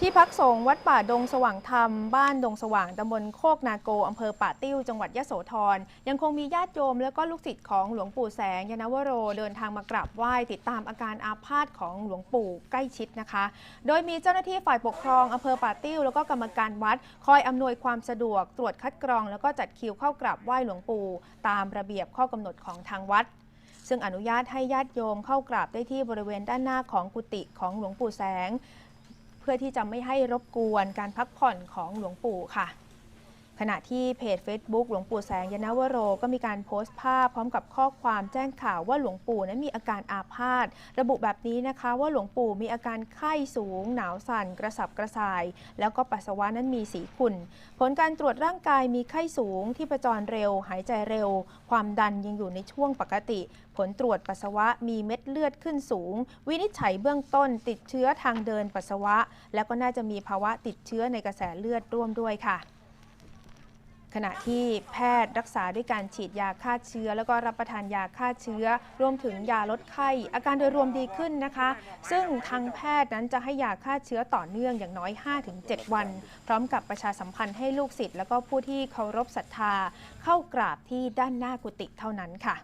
ที่พักสงฆ์วัดป่าดงสว่างธรรม บ้านดงสว่างตำบลโคกนาโกอำเภอป่าติ้ว จังหวัดยะโสธรยังคงมีญาติโยม และก็ลูกศิษย์ของหลวงปู่แสงยานวโร เดินทางมากราบไหว้ติดตามอาการอาพาธของหลวงปู่ใกล้ชิดนะคะ โดยมีเจ้าหน้าที่ฝ่ายปกครองอำเภอป่าติ้ว แล้วก็กรรมการวัด คอยอำนวยความสะดวกตรวจคัดกรอง แล้วก็จัดคิวเข้ากราบไหว้หลวงปู่ ตามระเบียบข้อกำหนดของทางวัดซึ่งอนุญาตให้ญาติโยมเข้ากราบได้ที่บริเวณด้านหน้าของกุฏิของหลวงปู่แสง พื่อที่จะไม่ให้รบกวนการพักผ่อนของหลวงปู่ค่ะ ขณะที่เพจ Facebook หลวงปู่แสงยานวโร ก็มีการโพสต์ภาพพร้อมกับข้อความแจ้งข่าวว่าหลวงปู่นั้นมีอาการอาพาธระบุแบบนี้นะคะว่าหลวงปู่มีอาการไข้สูง หนาวสั่น กระสับกระส่าย แล้วก็ปัสสาวะนั้นมีสีขุ่น ผลการตรวจร่างกายมีไข้สูง ที่ประจรเร็ว หายใจเร็ว ความดันยังอยู่ในช่วงปกติ ผลตรวจปัสสาวะมีเม็ดเลือดขึ้นสูง วินิจฉัยเบื้องต้นติดเชื้อทางเดินปัสสาวะ แล้วก็น่าจะมีภาวะติดเชื้อในกระแสเลือดร่วมด้วยค่ะ ขณะที่แพทย์รักษาด้วยการฉีดยาฆ่าเชื้อ แล้วก็รับประทานยาฆ่าเชื้อ รวมถึงยาลดไข้ อาการโดยรวมดีขึ้นนะคะ ซึ่งทางแพทย์นั้นจะให้ยาฆ่าเชื้อต่อเนื่องอย่างน้อย 5-7 วัน พร้อมกับประชาสัมพันธ์ให้ลูกศิษย์แล้วก็ผู้ที่เคารพศรัทธา เข้ากราบที่ด้านหน้ากุฏิเท่านั้นค่ะ